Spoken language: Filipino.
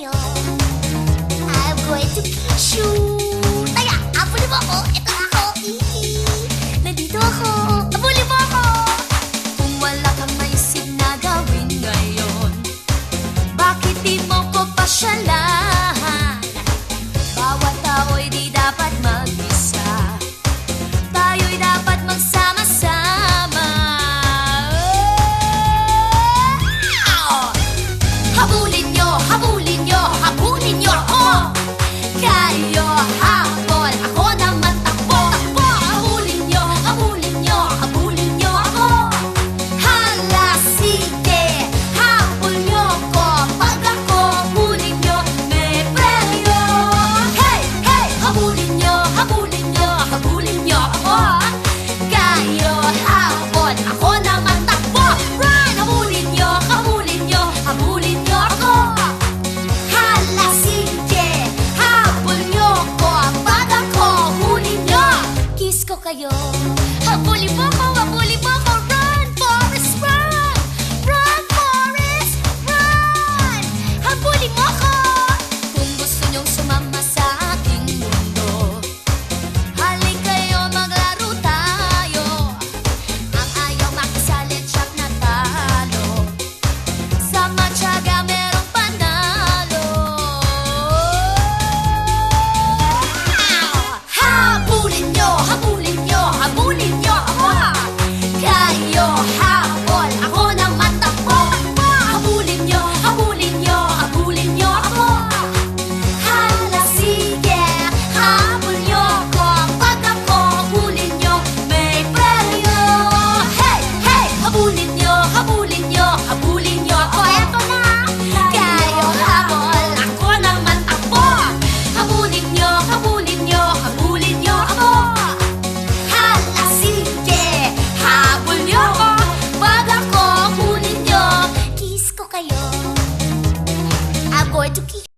sa'yo I'm going to kiss you Taya, abuli mo ako, ito ako nandito ako Abuli mo ako wala kang naisip na gawin ngayon. Bakit di mo ko pasyalan Habuli-boko, habuli-boko, run! boy to keep